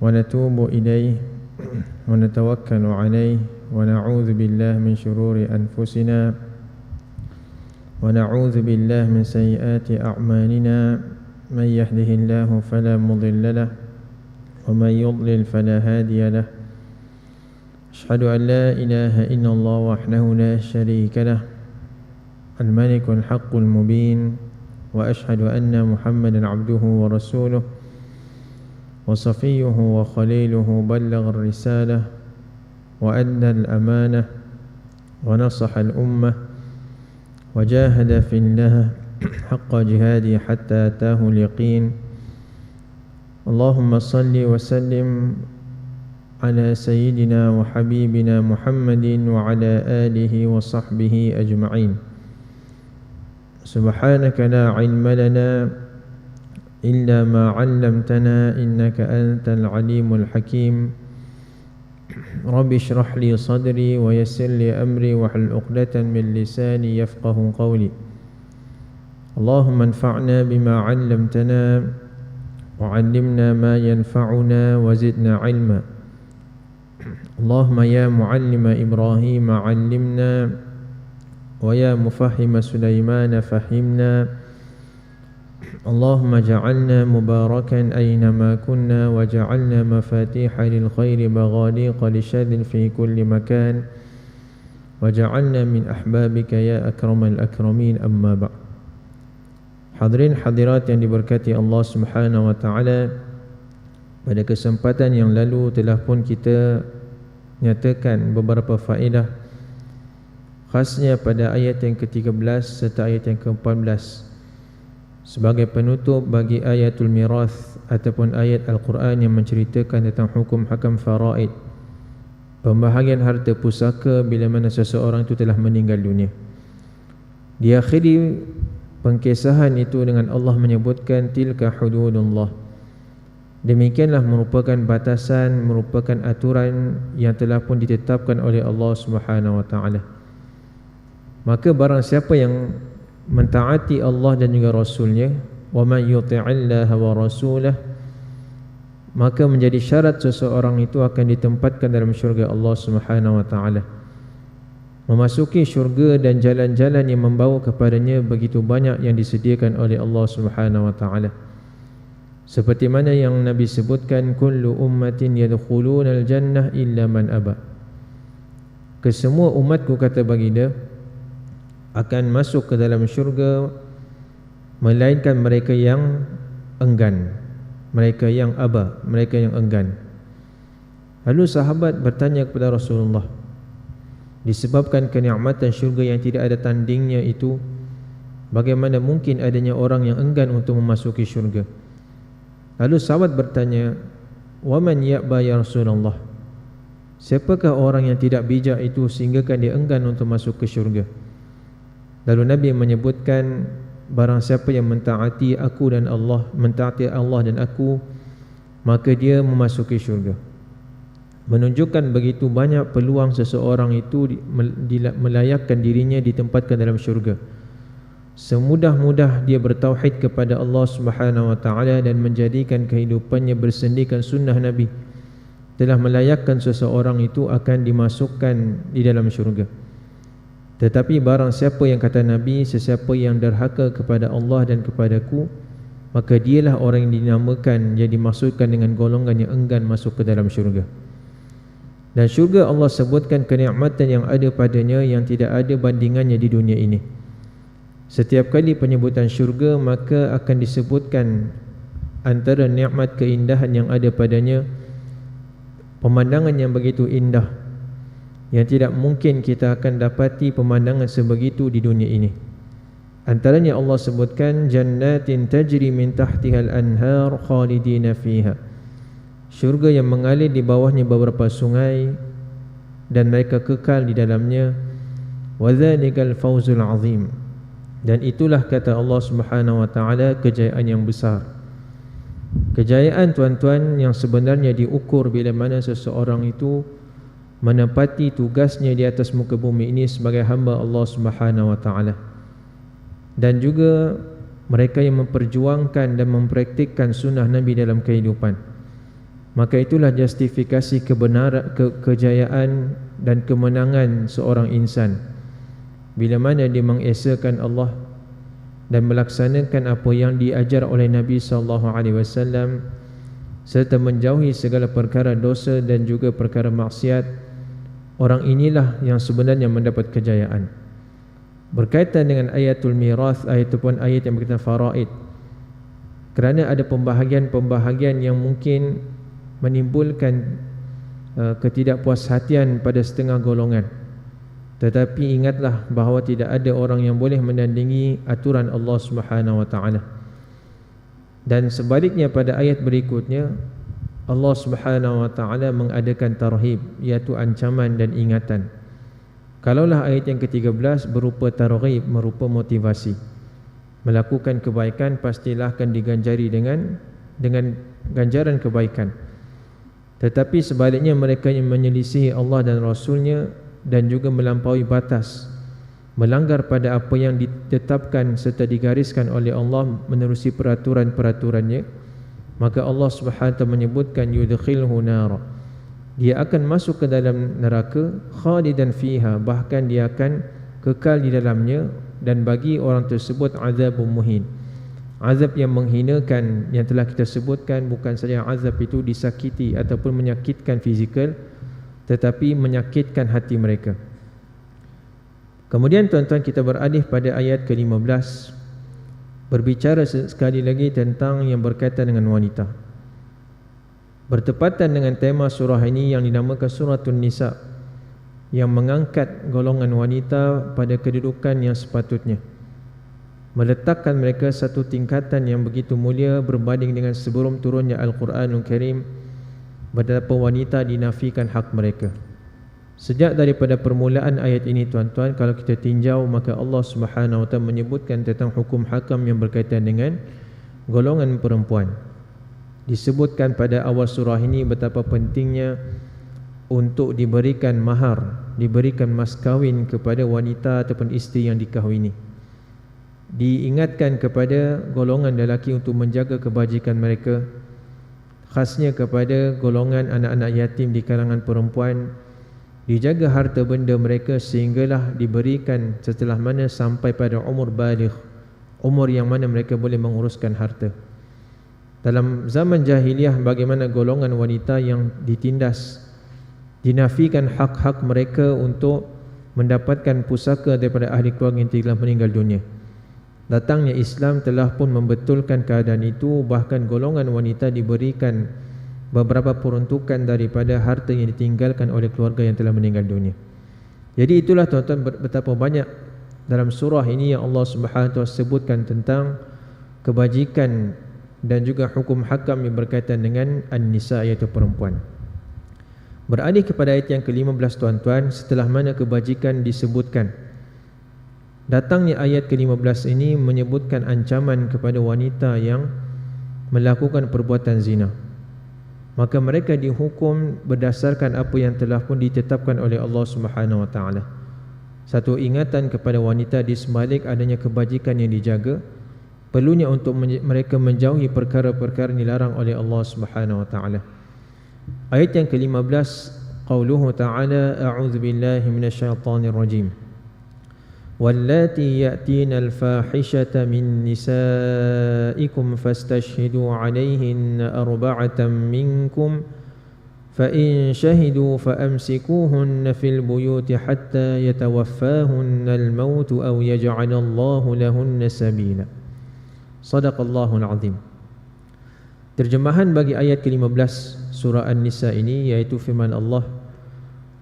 ونتوب إليه ونتوكل عليه ونعوذ بالله من شرور أنفسنا ونعوذ بالله من سيئات أعمالنا من يهده الله فلا مضل له ومن يضلل فلا هادي له أشهد أن لا إله إلا الله وحده لا شريك له الملك الحق المبين وأشهد أن محمدا عبده ورسوله وصفيه وخليله بلغ الرسالة وأدى الأمانة ونصح الأمة وجاهد في الله حق جهاده حتى أتاه اليقين. اللهم صل وسلم على سيدنا وحبيبنا محمد وعلى آله وصحبه أجمعين. سبحانك لا علم لنا إلا ما علمتنا إنك أنت العليم الحكيم. رب اشرح لي صدري ويسر لي أمري واحلل عقدة من لساني يفقه قولي. اللهم انفعنا بما علمتنا وعلمنا ما ينفعنا وزدنا علما. اللهم يا معلم إبراهيم علمنا ويا مفهم سليمان فهمنا. اللهم اجعلنا مباركا أينما كنا وجعلنا مفاتيح للخير مغاليق لشر في كل مكان وجعلنا من أحبابك يا أكرم الأكرمين أما بعد Hadirin hadirat yang diberkati Allah Subhanahu wa taala pada kesempatan yang lalu telah pun kita nyatakan beberapa faedah khasnya pada ayat yang ke-13 serta ayat yang ke-14 sebagai penutup bagi ayatul mirath ataupun ayat al-Quran yang menceritakan tentang hukum hakam faraid. Pembahagian harta pusaka bila mana seseorang itu telah meninggal dunia. Diakhiri pengkisahan itu dengan Allah menyebutkan tilka hududullah. Demikianlah merupakan batasan merupakan aturan yang telah pun ditetapkan oleh Allah Subhanahu wa taala. Maka barang siapa yang mentaati Allah dan juga rasulnya wa man yuti'illaha wa rasulah maka menjadi syarat seseorang itu akan ditempatkan dalam syurga Allah Subhanahu wa taala memasuki syurga dan jalan-jalan yang membawa kepadanya begitu banyak yang disediakan oleh Allah Subhanahu wa taala. Seperti mana yang Nabi sebutkan kullu ummatin yadkhuluna al-jannah illa man aba. Kesemua umatku kata baginda akan masuk ke dalam syurga melainkan mereka yang enggan, mereka yang aba, mereka yang enggan. Lalu sahabat bertanya kepada Rasulullah, disebabkan kenikmatan syurga yang tidak ada tandingnya itu bagaimana mungkin adanya orang yang enggan untuk memasuki syurga? Lalu sahabat bertanya waman ya'ba ya Rasulullah? Siapakah orang yang tidak bijak itu sehinggakan dia enggan untuk masuk ke syurga lalu Nabi menyebutkan barang siapa yang mentaati aku dan Allah mentaati Allah dan aku maka dia memasuki syurga. Menunjukkan begitu banyak peluang seseorang itu melayakkan dirinya ditempatkan dalam syurga. Semudah-mudah dia bertauhid kepada Allah Subhanahu wa taala dan menjadikan kehidupannya bersendikan sunnah Nabi. Telah melayakkan seseorang itu akan dimasukkan di dalam syurga tetapi barang siapa yang kata Nabi sesiapa yang derhaka kepada Allah dan kepadaku maka dialah orang yang dinamakan yang dimasukkan dengan golongan yang enggan masuk ke dalam syurga dan syurga Allah sebutkan kenikmatan yang ada padanya yang tidak ada bandingannya di dunia ini. Setiap kali penyebutan syurga maka akan disebutkan antara nikmat keindahan yang ada padanya pemandangan yang begitu indah yang tidak mungkin kita akan dapati pemandangan sebegitu di dunia ini. Antaranya Allah sebutkan jannatin tajri min tahtihal anhar khalidina fiha. Syurga yang mengalir di bawahnya beberapa sungai dan mereka kekal di dalamnya. Wadzalikal fawzul azim. Dan itulah kata Allah Subhanahu wa taala kejayaan yang besar. Kejayaan tuan-tuan yang sebenarnya diukur bila mana seseorang itu menepati tugasnya di atas muka bumi ini sebagai hamba Allah Subhanahu wa taala. Dan juga mereka yang memperjuangkan dan mempraktikkan sunnah Nabi dalam kehidupan. Maka itulah justifikasi kebenaran ke, kejayaan dan kemenangan seorang insan. Bila mana dia mengesakan Allah dan melaksanakan apa yang diajar oleh Nabi sallallahu alaihi wasallam serta menjauhi segala perkara dosa dan juga perkara maksiat orang inilah yang sebenarnya mendapat kejayaan. Berkaitan dengan ayatul mirath ayat ataupun ayat yang berkaitan faraid. Kerana ada pembahagian-pembahagian yang mungkin menimbulkan uh, ketidakpuashatian pada setengah golongan. Tetapi ingatlah bahawa tidak ada orang yang boleh menandingi aturan Allah taala. Dan sebaliknya pada ayat berikutnya Allah Subhanahu wa taala mengadakan tarhib iaitu ancaman dan ingatan. Kalaulah ayat yang ke-13 berupa tarhib merupa motivasi. Melakukan kebaikan pastilah akan diganjari dengan dengan ganjaran kebaikan. Tetapi sebaliknya mereka yang menyelisihi Allah dan Rasulnya dan juga melampaui batas melanggar pada apa yang ditetapkan serta digariskan oleh Allah menerusi peraturan-peraturannya maka Allah Subhanahu menyebutkan yudkhilhu nar. Dia akan masuk ke dalam neraka khalidan fiha bahkan dia akan kekal di dalamnya dan bagi orang tersebut azabun muhin azab yang menghinakan yang telah kita sebutkan bukan saja azab itu disakiti ataupun menyakitkan fizikal tetapi menyakitkan hati mereka. Kemudian tuan-tuan kita beralih pada ayat ke-15 berbicara sekali lagi tentang yang berkaitan dengan wanita. Bertepatan dengan tema surah ini yang dinamakan suratun nisa yang mengangkat golongan wanita pada kedudukan yang sepatutnya. Meletakkan mereka satu tingkatan yang begitu mulia berbanding dengan sebelum turunnya Al-Quranul Karim betapa wanita dinafikan hak mereka sejak daripada permulaan ayat ini tuan-tuan kalau kita tinjau maka Allah Subhanahu wa taala menyebutkan tentang hukum hakam yang berkaitan dengan golongan perempuan. Disebutkan pada awal surah ini betapa pentingnya untuk diberikan mahar diberikan mas kawin kepada wanita ataupun isteri yang dikahwini. Diingatkan kepada golongan lelaki untuk menjaga kebajikan mereka khasnya kepada golongan anak-anak yatim di kalangan perempuan dijaga harta benda mereka sehinggalah diberikan setelah mana sampai pada umur baligh umur yang mana mereka boleh menguruskan harta. Dalam zaman jahiliah bagaimana golongan wanita yang ditindas dinafikan hak-hak mereka untuk mendapatkan pusaka daripada ahli keluarga yang telah meninggal dunia. Datangnya Islam telah pun membetulkan keadaan itu Bahkan golongan wanita diberikan beberapa peruntukan daripada harta yang ditinggalkan oleh keluarga yang telah meninggal dunia Jadi itulah tuan-tuan betapa banyak dalam surah ini yang Allah Subhanahu Wa sebutkan tentang kebajikan dan juga hukum hakam yang berkaitan dengan an-nisa iaitu perempuan. Beralih kepada ayat yang ke-15 tuan-tuan setelah mana kebajikan disebutkan Datangnya ayat ke-15 ini menyebutkan ancaman kepada wanita yang melakukan perbuatan zina. Maka mereka dihukum berdasarkan apa yang telah pun ditetapkan oleh Allah Subhanahu wa taala. Satu ingatan kepada wanita di sebalik adanya kebajikan yang dijaga, perlunya untuk mereka menjauhi perkara-perkara dilarang oleh Allah Subhanahu wa taala. Ayat yang ke-15 qauluhu ta'ala a'udzu billahi minasyaitonir rajim. واللاتي يأتين الفاحشة من نسائكم فاستشهدوا عليهن أربعة منكم فإن شهدوا فأمسكوهن في البيوت حتى يتوفاهن الموت أو يجعل الله لهن سبيلا. صدق الله العظيم Terjemahan bagi ayat ke-15 surah An-Nisa ini iaitu firman Allah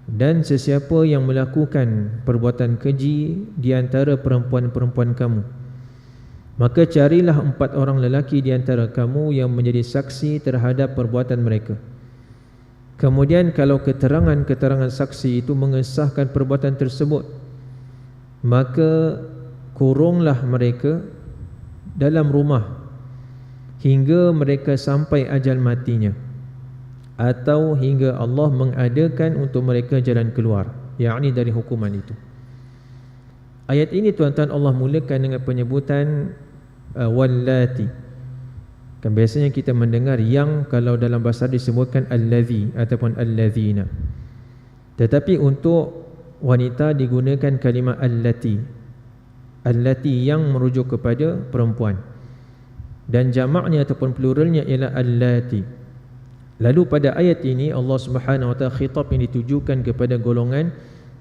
Dan sesiapa yang melakukan perbuatan keji di antara perempuan-perempuan kamu Maka carilah empat orang lelaki di antara kamu yang menjadi saksi terhadap perbuatan mereka. Kemudian kalau keterangan-keterangan saksi itu mengesahkan perbuatan tersebut Maka kurunglah mereka dalam rumah Hingga mereka sampai ajal matinya atau hingga Allah mengadakan untuk mereka jalan keluar yakni dari hukuman itu. Ayat ini tuan-tuan Allah mulakan dengan penyebutan uh, wallati. Kan biasanya kita mendengar yang kalau dalam bahasa disebutkan allazi ataupun allazina. Tetapi untuk wanita digunakan kalimah allati. Allati yang merujuk kepada perempuan. Dan jamaknya ataupun pluralnya ialah allati lalu pada ayat ini Allah Subhanahu wa taala khitab yang ditujukan kepada golongan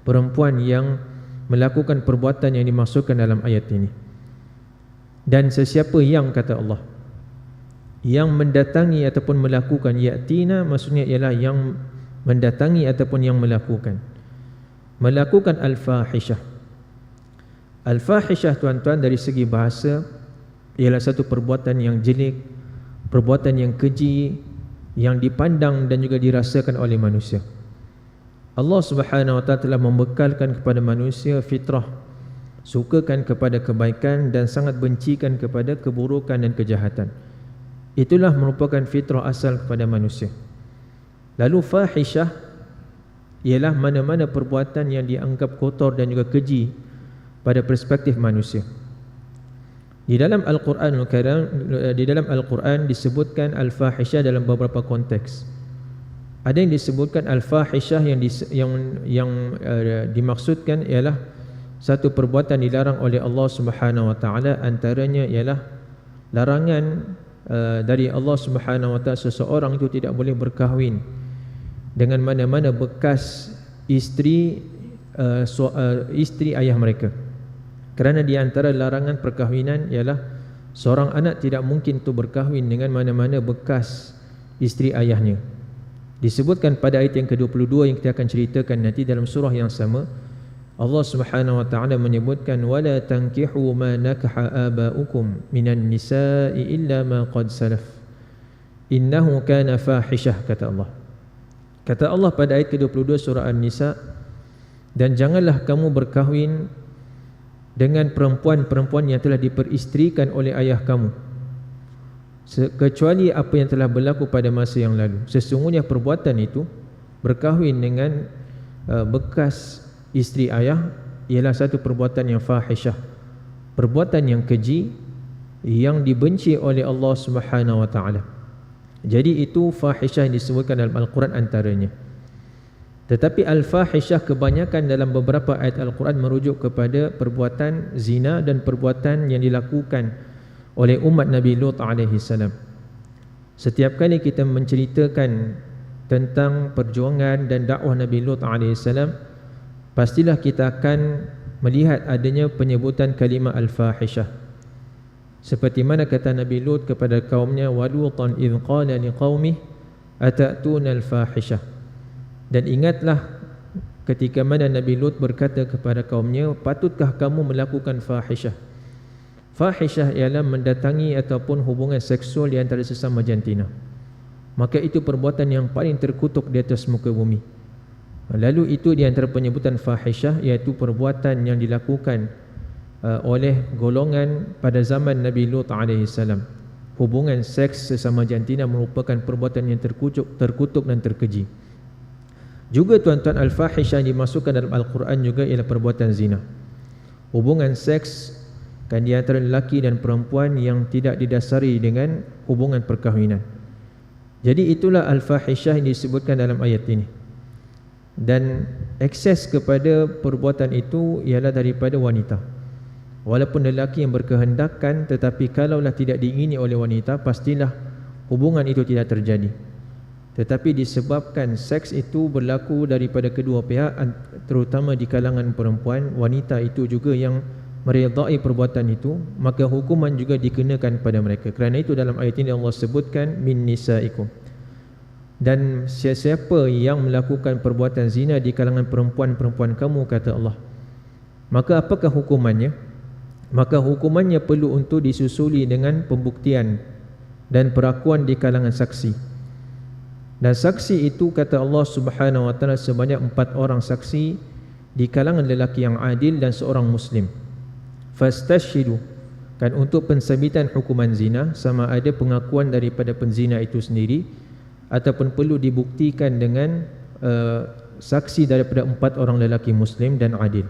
perempuan yang melakukan perbuatan yang dimaksudkan dalam ayat ini. Dan sesiapa yang kata Allah yang mendatangi ataupun melakukan yatina maksudnya ialah yang mendatangi ataupun yang melakukan. Melakukan al-fahishah al-fahishah tuan-tuan dari segi bahasa ialah satu perbuatan yang jelek perbuatan yang keji yang dipandang dan juga dirasakan oleh manusia. Allah Subhanahu wa taala telah membekalkan kepada manusia fitrah sukakan kepada kebaikan dan sangat bencikan kepada keburukan dan kejahatan. Itulah merupakan fitrah asal kepada manusia. Lalu fahishah Ialah mana-mana perbuatan yang dianggap kotor dan juga keji Pada perspektif manusia Di dalam Al-Quran Di dalam Al-Quran disebutkan Al-Fahishah dalam beberapa konteks Ada yang disebutkan Al-Fahishah yang, dis, yang, yang uh, dimaksudkan ialah Satu perbuatan dilarang oleh Allah Subhanahu Wa Taala Antaranya ialah Larangan Uh, dari Allah Subhanahu wa taala seseorang itu tidak boleh berkahwin dengan mana-mana bekas isteri uh, so, uh, isteri ayah mereka. Kerana di antara larangan perkahwinan ialah seorang anak tidak mungkin tu berkahwin dengan mana-mana bekas isteri ayahnya. Disebutkan pada ayat yang ke-22 yang kita akan ceritakan nanti dalam surah yang sama Allah Subhanahu wa taala menyebutkan wala tankihu ma nakaha abaukum minan nisa'i illa ma qad salaf innahu kana fahishah kata Allah kata Allah pada ayat ke-22 surah An-Nisa dan janganlah kamu berkahwin dengan perempuan-perempuan yang telah diperistrikan oleh ayah kamu. Kecuali apa yang telah berlaku pada masa yang lalu. Sesungguhnya perbuatan itu berkahwin dengan uh, bekas isteri ayah ialah satu perbuatan yang fahishah perbuatan yang keji yang dibenci oleh Allah Subhanahu wa taala. Jadi itu fahishah yang disebutkan dalam al-Quran antaranya tetapi al-fahishah kebanyakan dalam beberapa ayat al-Quran merujuk kepada perbuatan zina dan perbuatan yang dilakukan oleh umat Nabi Lut alaihi salam. Setiap kali kita menceritakan tentang perjuangan dan dakwah Nabi Lut alaihi salam pastilah kita akan melihat adanya penyebutan kalimah al-fahishah seperti mana kata Nabi Lut kepada kaumnya walutan idh qala liqaumih atatuna al-fahishah dan ingatlah ketika mana Nabi Lut berkata kepada kaumnya patutkah kamu melakukan fahishah fahishah ialah mendatangi ataupun hubungan seksual di antara sesama jantina maka itu perbuatan yang paling terkutuk di atas muka bumi Lalu itu di antara penyebutan fahishah iaitu perbuatan yang dilakukan uh, oleh golongan pada zaman Nabi Lut salam. Hubungan seks sesama jantina merupakan perbuatan yang terkutuk, terkutuk dan terkeji. Juga tuan-tuan al-fahishah yang dimasukkan dalam Al-Quran juga ialah perbuatan zina. Hubungan seks kan di antara lelaki dan perempuan yang tidak didasari dengan hubungan perkahwinan. Jadi itulah al-fahishah yang disebutkan dalam ayat ini dan akses kepada perbuatan itu ialah daripada wanita walaupun lelaki yang berkehendakkan tetapi kalaulah tidak diingini oleh wanita pastilah hubungan itu tidak terjadi tetapi disebabkan seks itu berlaku daripada kedua pihak terutama di kalangan perempuan wanita itu juga yang meredai perbuatan itu maka hukuman juga dikenakan kepada mereka. Kerana itu dalam ayat ini Allah sebutkan min nisaikum. Dan siapa yang melakukan perbuatan zina di kalangan perempuan-perempuan kamu kata Allah maka apakah hukumannya? Maka hukumannya perlu untuk disusuli dengan pembuktian dan perakuan di kalangan saksi dan saksi itu kata Allah Subhanahu wa taala sebanyak empat orang saksi di kalangan lelaki yang adil dan seorang muslim. Fastashidu. Kan untuk pensabitan hukuman zina sama ada pengakuan daripada penzina itu sendiri ataupun perlu dibuktikan dengan uh, saksi daripada empat orang lelaki muslim dan adil.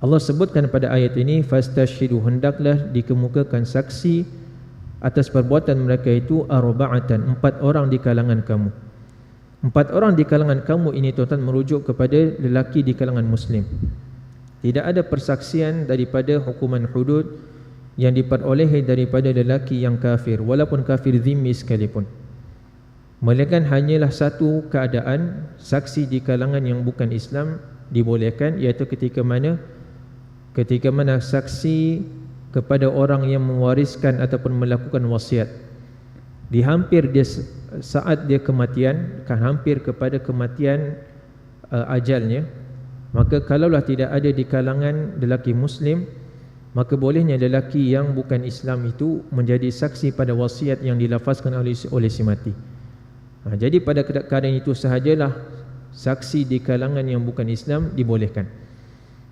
Allah sebutkan pada ayat ini fastashidu. Hendaklah dikemukakan saksi atas perbuatan mereka itu arba'atan empat orang di kalangan kamu. Empat orang di kalangan kamu ini tuan-tuan merujuk kepada lelaki di kalangan muslim. Tidak ada persaksian daripada hukuman hudud yang diperolehi daripada lelaki yang kafir walaupun kafir zimmi sekalipun. Melainkan hanyalah satu keadaan saksi di kalangan yang bukan Islam dibolehkan iaitu ketika mana? Ketika mana saksi kepada orang yang mewariskan ataupun melakukan wasiat. Di hampir dia saat dia kematian kan hampir kepada kematian uh, ajalnya maka kalaulah tidak ada di kalangan lelaki muslim maka bolehnya lelaki yang bukan Islam itu menjadi saksi pada wasiat yang dilafazkan oleh oleh si mati. Ha, jadi pada keadaan itu sahajalah saksi di kalangan yang bukan Islam dibolehkan.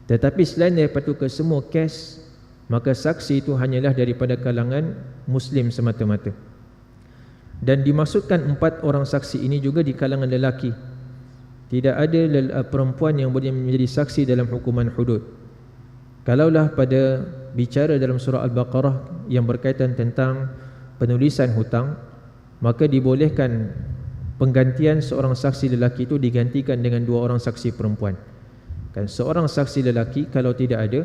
Tetapi selain daripada itu ke semua kes maka saksi itu hanyalah daripada kalangan muslim semata-mata. Dan dimaksudkan empat orang saksi ini juga di kalangan lelaki. Tidak ada uh, perempuan yang boleh menjadi saksi dalam hukuman hudud. Kalaulah pada bicara dalam surah Al-Baqarah yang berkaitan tentang penulisan hutang maka dibolehkan penggantian seorang saksi lelaki itu digantikan dengan dua orang saksi perempuan. Kan seorang saksi lelaki kalau tidak ada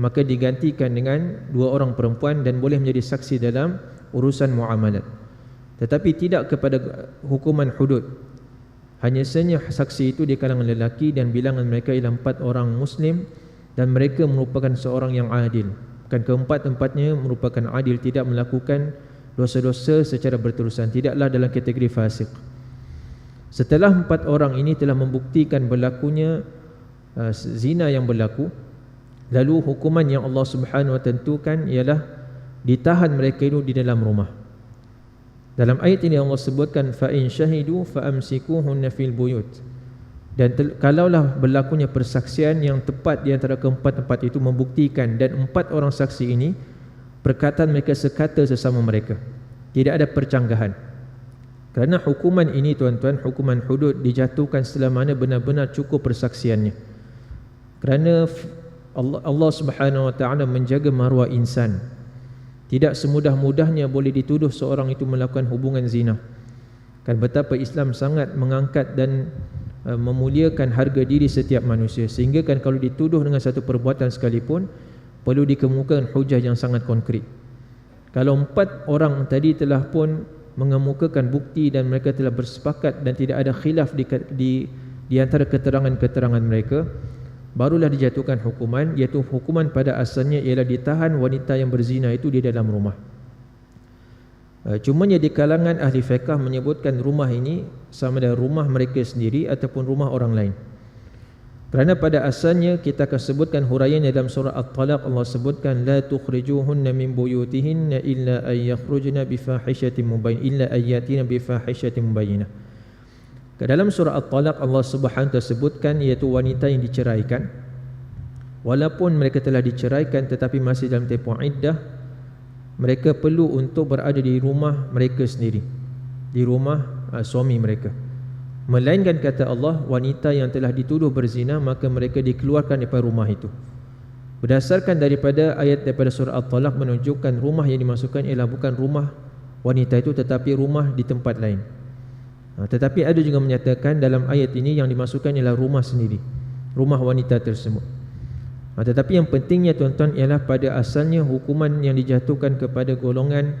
maka digantikan dengan dua orang perempuan dan boleh menjadi saksi dalam urusan muamalat. Tetapi tidak kepada hukuman hudud. Hanya saja saksi itu di kalangan lelaki dan bilangan mereka ialah empat orang muslim dan mereka merupakan seorang yang adil. Kan keempat-empatnya merupakan adil tidak melakukan dosa-dosa secara berterusan. Tidaklah dalam kategori fasik. Setelah empat orang ini telah membuktikan berlakunya uh, zina yang berlaku Lalu hukuman yang Allah Subhanahu wa tentukan ialah ditahan mereka itu di dalam rumah. Dalam ayat ini Allah sebutkan fa in syahidu fa amsikuhunna fil buyut. Dan kalaulah berlakunya persaksian yang tepat di antara keempat tempat itu membuktikan dan empat orang saksi ini perkataan mereka sekata sesama mereka. Tidak ada percanggahan. Kerana hukuman ini tuan-tuan, hukuman hudud dijatuhkan setelah mana benar-benar cukup persaksiannya. Kerana Allah, Allah Subhanahu wa taala menjaga maruah insan. Tidak semudah-mudahnya boleh dituduh seorang itu melakukan hubungan zina. Kan betapa Islam sangat mengangkat dan uh, memuliakan harga diri setiap manusia sehingga kan kalau dituduh dengan satu perbuatan sekalipun perlu dikemukakan hujah yang sangat konkret. Kalau empat orang tadi telah pun mengemukakan bukti dan mereka telah bersepakat dan tidak ada khilaf di di, di antara keterangan-keterangan mereka, barulah dijatuhkan hukuman iaitu hukuman pada asalnya ialah ditahan wanita yang berzina itu di dalam rumah. Uh, cumanya di kalangan ahli fiqah menyebutkan rumah ini sama dengan rumah mereka sendiri ataupun rumah orang lain. Kerana pada asalnya kita akan sebutkan huraian dalam surah At-Talaq Allah sebutkan la tukhrijuhunna min buyutihinna illa ay yakhrujna bi fahishatin illa ayatina bi fahishatin mubayyinah ke dalam surah At-Talaq Allah Subhanahu wa sebutkan iaitu wanita yang diceraikan. Walaupun mereka telah diceraikan tetapi masih dalam tempoh iddah mereka perlu untuk berada di rumah mereka sendiri. Di rumah uh, suami mereka. Melainkan kata Allah wanita yang telah dituduh berzina maka mereka dikeluarkan daripada rumah itu. Berdasarkan daripada ayat daripada surah At-Talaq menunjukkan rumah yang dimasukkan ialah bukan rumah wanita itu tetapi rumah di tempat lain tetapi ada juga menyatakan dalam ayat ini yang dimasukkan ialah rumah sendiri Rumah wanita tersebut. Ha, Tetapi yang pentingnya tuan-tuan ialah pada asalnya hukuman yang dijatuhkan kepada golongan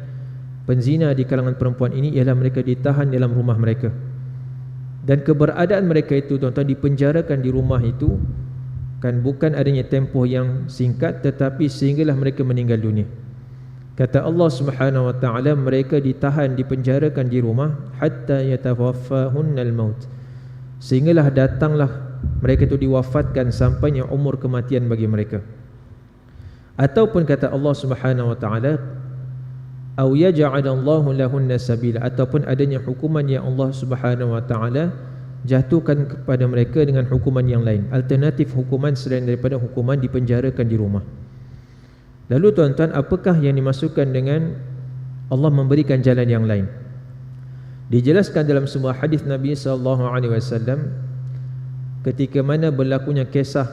penzina di kalangan perempuan ini Ialah mereka ditahan dalam rumah mereka. Dan keberadaan mereka itu tuan-tuan dipenjarakan di rumah itu Kan bukan adanya tempoh yang singkat tetapi sehinggalah mereka meninggal dunia Kata Allah Subhanahu wa taala mereka ditahan dipenjarakan di rumah hatta yatawaffahunnal maut. Sehinggalah datanglah mereka itu diwafatkan sampainya umur kematian bagi mereka. Ataupun kata Allah Subhanahu wa taala au yaj'alallahu lahunna sabila ataupun adanya hukuman yang Allah Subhanahu wa taala jatuhkan kepada mereka dengan hukuman yang lain alternatif hukuman selain daripada hukuman dipenjarakan di rumah Lalu tuan-tuan apakah yang dimasukkan dengan Allah memberikan jalan yang lain? Dijelaskan dalam sebuah hadis Nabi wasallam ketika mana berlakunya kisah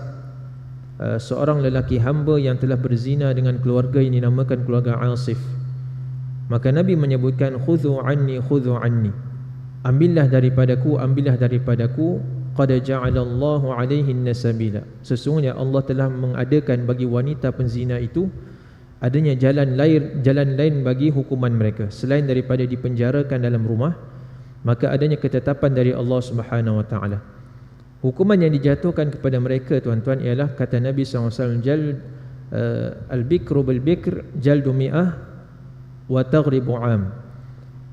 uh, seorang lelaki hamba yang telah berzina dengan keluarga yang dinamakan keluarga Asif. Maka Nabi menyebutkan khudhu anni khudhu anni. Ambillah daripadaku, ambillah daripadaku. Qad ja'alallahu alaihi nasabila. Sesungguhnya Allah telah mengadakan bagi wanita penzina itu adanya jalan lain jalan lain bagi hukuman mereka selain daripada dipenjarakan dalam rumah maka adanya ketetapan dari Allah Subhanahu wa taala. Hukuman yang dijatuhkan kepada mereka tuan-tuan ialah kata Nabi SAW jal uh, al-bikru bil-bikr jaldu mi'ah wa taghribu am.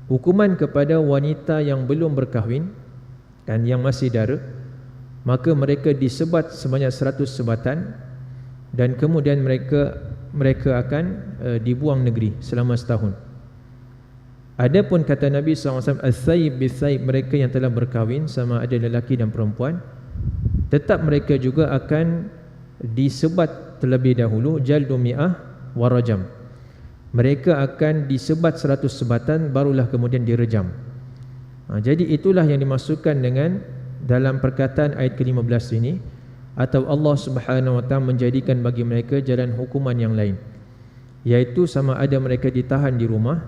Hukuman kepada wanita yang belum berkahwin dan yang masih dara maka mereka disebat sebanyak 100 sebatan dan kemudian mereka mereka akan uh, dibuang negeri selama setahun. Adapun kata Nabi SAW Al-Thaib bil-Thaib mereka yang telah berkahwin sama ada lelaki dan perempuan tetap mereka juga akan disebat terlebih dahulu jaldu mi'ah warajam mereka akan disebat seratus sebatan barulah kemudian direjam ha, jadi itulah yang dimasukkan dengan dalam perkataan ayat ke-15 ini atau Allah Subhanahu wa taala menjadikan bagi mereka jalan hukuman yang lain yaitu sama ada mereka ditahan di rumah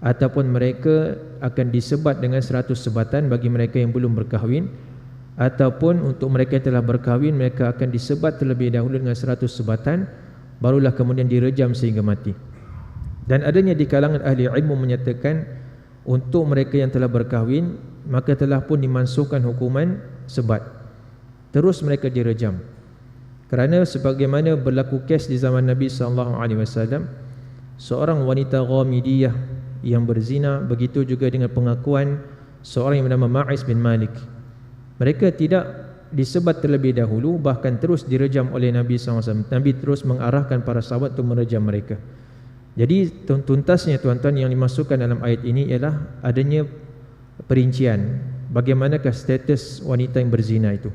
ataupun mereka akan disebat dengan seratus sebatan bagi mereka yang belum berkahwin ataupun untuk mereka yang telah berkahwin mereka akan disebat terlebih dahulu dengan seratus sebatan barulah kemudian direjam sehingga mati. Dan adanya di kalangan ahli ilmu menyatakan untuk mereka yang telah berkahwin maka telah pun dimansuhkan hukuman sebat. Terus mereka direjam. Kerana sebagaimana berlaku kes di zaman Nabi sallallahu alaihi wasallam seorang wanita ghamidiyah yang berzina begitu juga dengan pengakuan seorang yang bernama Ma'is bin Malik. Mereka tidak disebat terlebih dahulu bahkan terus direjam oleh Nabi SAW Nabi terus mengarahkan para sahabat untuk merejam mereka jadi tuntasnya tuan-tuan yang dimasukkan dalam ayat ini ialah adanya perincian bagaimanakah status wanita yang berzina itu.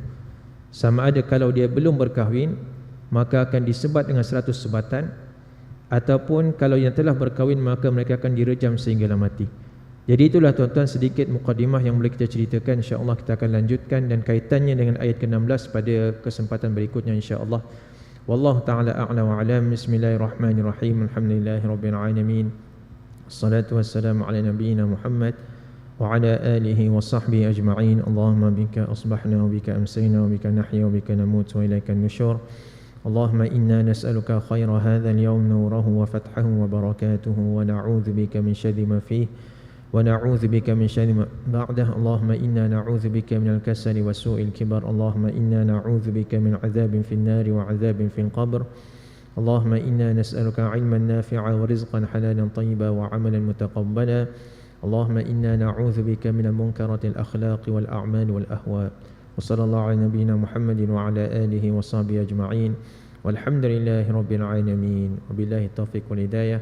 Sama ada kalau dia belum berkahwin maka akan disebat dengan seratus sebatan ataupun kalau yang telah berkahwin maka mereka akan direjam sehinggalah mati. Jadi itulah tuan-tuan sedikit mukadimah yang boleh kita ceritakan. insya-Allah kita akan lanjutkan dan kaitannya dengan ayat ke-16 pada kesempatan berikutnya insya-Allah. والله تعالى أعلى وأعلم بسم الله الرحمن الرحيم. الحمد لله رب العالمين. الصلاة والسلام على نبينا محمد وعلى آله وصحبه أجمعين. اللهم بك أصبحنا وبك أمسينا وبك نحيا وبك نموت وإليك النشور. اللهم إنا نسألك خير هذا اليوم نوره وفتحه وبركاته ونعوذ بك من شر ما فيه. ونعوذ بك من شر ما بعده. اللهم إنا نعوذ بك من الكسل وسوء الكبر. اللهم إنا نعوذ بك من عذاب في النار وعذاب في القبر. اللهم إنا نسألك علما نافعا ورزقا حلالا طيبا وعملا متقبلا. اللهم إنا نعوذ بك من منكرة الأخلاق والأعمال والأهواء. وصلى الله على نبينا محمد وعلى آله وصحبه أجمعين. والحمد لله رب العالمين. وبالله التوفيق والهداية.